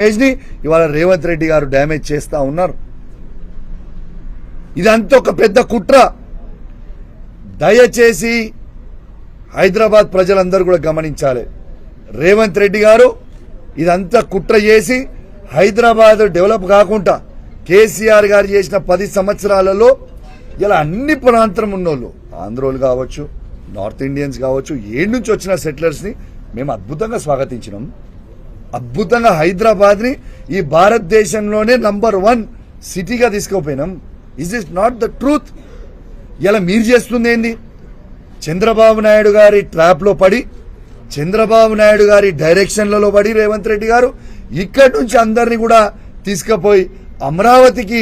ఇమేజ్ని ఇవాళ రేవంత్ రెడ్డి గారు డ్యామేజ్ చేస్తూ ఉన్నారు. ఇదంతా ఒక పెద్ద కుట్ర. దయచేసి హైదరాబాద్ ప్రజలందరూ కూడా గమనించాలి. రేవంత్ రెడ్డి గారు ఇదంతా కుట్ర చేసి హైదరాబాద్ డెవలప్ కాకుండా కేసీఆర్ గారు చేసిన పది సంవత్సరాలలో ఇలా అన్ని ప్రాంతం ఉన్నోళ్ళు ఆంధ్రోలు కావచ్చు నార్త్ ఇండియన్స్ కావచ్చు ఏడు నుంచి వచ్చిన సెటిలర్స్ని మేము అద్భుతంగా స్వాగతించినాం. అద్భుతంగా హైదరాబాద్ని ఈ భారతదేశంలోనే నంబర్ వన్ సిటీగా తీసుకుపోయినాం. Is is not the truth ఇలా మీరు చేస్తుంది ఏంది? చంద్రబాబు నాయుడు గారి ట్రాప్లో పడి చంద్రబాబు నాయుడు గారి డైరెక్షన్లలో పడి రేవంత్ రెడ్డి గారు ఇక్కడి నుంచి అందరినీ కూడా తీసుకుపోయి అమరావతికి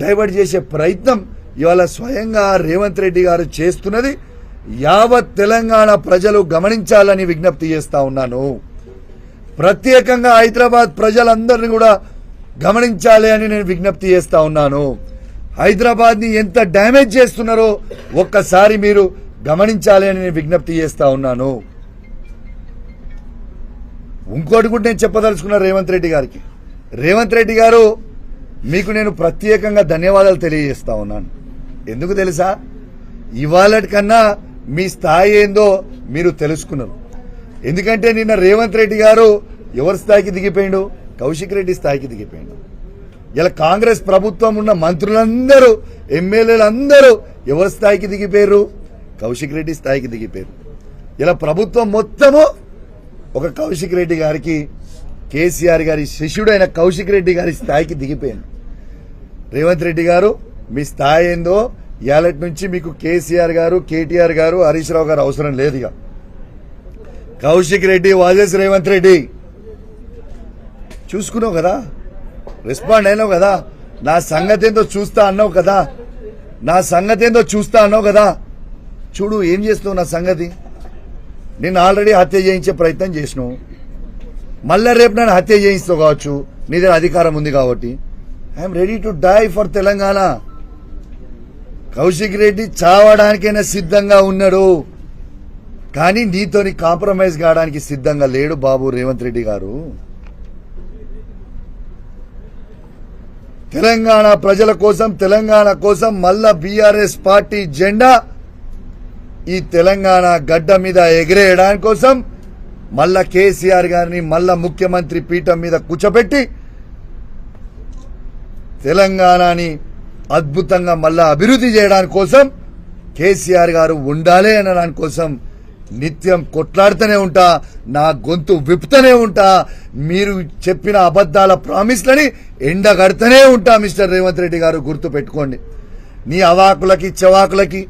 డైవర్ట్ చేసే ప్రయత్నం ఇవాళ స్వయంగా రేవంత్ రెడ్డి గారు చేస్తున్నది. యావత్ తెలంగాణ ప్రజలు గమనించాలని విజ్ఞప్తి చేస్తా ఉన్నాను. ప్రత్యేకంగా హైదరాబాద్ ప్రజలందరినీ కూడా గమనించాలి అని నేను విజ్ఞప్తి చేస్తా ఉన్నాను. హైదరాబాద్ని ఎంత డ్యామేజ్ చేస్తున్నారో ఒక్కసారి మీరు గమనించాలి అని నేను విజ్ఞప్తి చేస్తా ఉన్నాను. ఇంకోటి కూడా నేను చెప్పదలుచుకున్నా రేవంత్ రెడ్డి గారికి. రేవంత్ రెడ్డి గారు మీకు నేను ప్రత్యేకంగా ధన్యవాదాలు తెలియజేస్తా ఉన్నాను. ఎందుకు తెలుసా? ఇవాళ కన్నా మీ స్థాయి ఏందో మీరు తెలుసుకున్నారు. ఎందుకంటే నిన్న రేవంత్ రెడ్డి గారు ఎవరి స్థాయికి దిగిపోయిండు? కౌశిక్ రెడ్డి స్థాయికి దిగిపోయిండు. ఇలా కాంగ్రెస్ ప్రభుత్వం ఉన్న మంత్రులందరూ ఎమ్మెల్యేలందరూ ఎవరి స్థాయికి దిగిపోయారు? కౌశిక్ రెడ్డి స్థాయికి దిగిపోయారు. ఇలా ప్రభుత్వం మొత్తము ఒక కౌశిక్ రెడ్డి గారికి కేసీఆర్ గారి శిష్యుడైన కౌశిక్ రెడ్డి గారి స్థాయికి దిగిపోయింది. రేవంత్ రెడ్డి గారు మీ స్థాయి ఏందో? ఇవాళటి నుంచి మీకు కేసీఆర్ గారు కేటీఆర్ గారు హరీష్ రావు గారు అవసరం లేదు ఇక. కౌశిక్ రెడ్డి వాజేస్ రేవంత్ రెడ్డి. చూసుకున్నావు కదా? రెస్పాండ్ అయినావు కదా? నా సంగతి ఏందో చూస్తా అన్నావు కదా? నా సంగతి ఏందో చూస్తా అన్నావు కదా? చూడు ఏం చేస్తున్నావు నా సంగతి? నేను ఆల్రెడీ హత్య చేయించే ప్రయత్నం చేసినావు. మళ్ళా రేపు నన్ను హత్య చేయిస్తావు కావచ్చు. నీ దగ్గర అధికారం ఉంది కాబట్టి. I'm ready to die for Telangana. Kaushik Reddy చావడానికైనా సిద్ధంగా ఉన్నాడు. కానీ నీతోని కాంప్రమైజ్ కావడానికి సిద్ధంగా లేడు బాబు రేవంత్ రెడ్డి గారు. తెలంగాణ ప్రజల కోసం తెలంగాణ కోసం మళ్ళా బీఆర్ఎస్ పార్టీ జెండా ఈ తెలంగాణ గడ్డ మీద ఎగిరేయడానికి కోసం మళ్ళా కేసీఆర్ గారిని మళ్ళా ముఖ్యమంత్రి పీఠం మీద కూర్చోబెట్టి తెలంగాణని అద్భుతంగా మళ్ళా అభివృద్ధి చేయడానికి కోసం కేసీఆర్ గారు ఉండాలి అనడానికి కోసం నిత్యం కొట్లాడుతూనే ఉంటా నా గొంతు విప్పుతూనే ఉంటా మీరు చెప్పిన అబద్ధాల ప్రామిస్లని ఎండగడుతూనే ఉంటా మిస్టర్ రేవంత్ రెడ్డి గారు గుర్తు పెట్టుకోండి నీ అవాకులకి చవాకులకి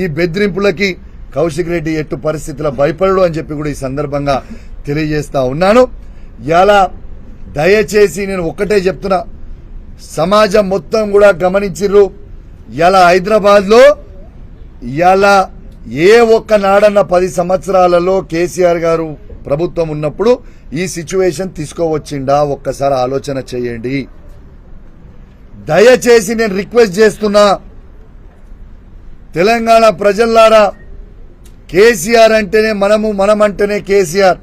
ఈ బెదిరింపులకి కౌశిక్ రెడ్డి ఎట్టు పరిస్థితుల భయపడడు అని చెప్పి కూడా ఈ సందర్భంగా తెలియజేస్తా ఉన్నాను. ఇలా దయచేసి నేను ఒక్కటే చెప్తున్నా సమాజం మొత్తం కూడా గమనించిర్రు. ఇలా హైదరాబాద్లో ఇలా ఏ ఒక్క నాడన్న పది సంవత్సరాలలో కేసీఆర్ గారు ప్రభుత్వం ఉన్నప్పుడు ఈ సిచ్యువేషన్ తీసుకోవచ్చిండా? ఒక్కసారి ఆలోచన చేయండి. దయచేసి నేను రిక్వెస్ట్ చేస్తున్నా తెలంగాణ ప్రజల్లారా కేసీఆర్ అంటేనే మనము మనమంటేనే కేసీఆర్.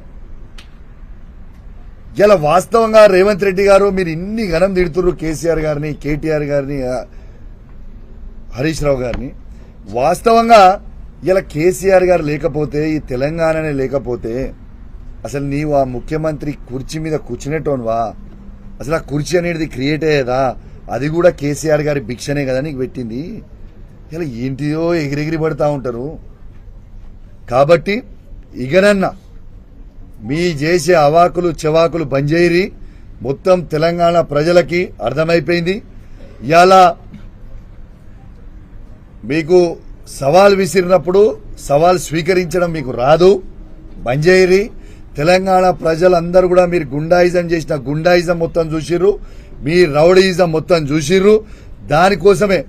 ఇలా వాస్తవంగా రేవంత్ రెడ్డి గారు మీరు ఇన్ని ఘనం తిడుతున్నారు కేసీఆర్ గారిని కేటీఆర్ గారిని హరీష్ రావు గారిని. వాస్తవంగా ఇలా కేసీఆర్ గారు లేకపోతే ఈ తెలంగాణనే లేకపోతే అసలు నీవు ఆ ముఖ్యమంత్రి కుర్చీ మీద కూర్చునేటోన్వా? అసలు ఆ కుర్చీ అనేది క్రియేట్ అయ్యేదా? అది కూడా కేసీఆర్ గారి భిక్షనే కదా నీకు పెట్టింది? ఇలా ఏంటిదో ఎగిరెగిరి పడతా ఉంటారు. కాబట్టి ఇగనన్నా మీ చేసే అవాకులు చెవాకులు బంజేరి మొత్తం తెలంగాణ ప్రజలకి అర్థమైపోయింది. ఇలా మీకు సవాల్ విసిరినప్పుడు సవాల్ స్వీకరించడం మీకు రాదు. బంజేరి తెలంగాణ ప్రజలందరూ కూడా మీరు గుండాయిజం చేసిన గుండాయిజం మొత్తం చూసిర్రు. మీ రౌడీయిజం మొత్తం చూసిర్రు. దానికోసమే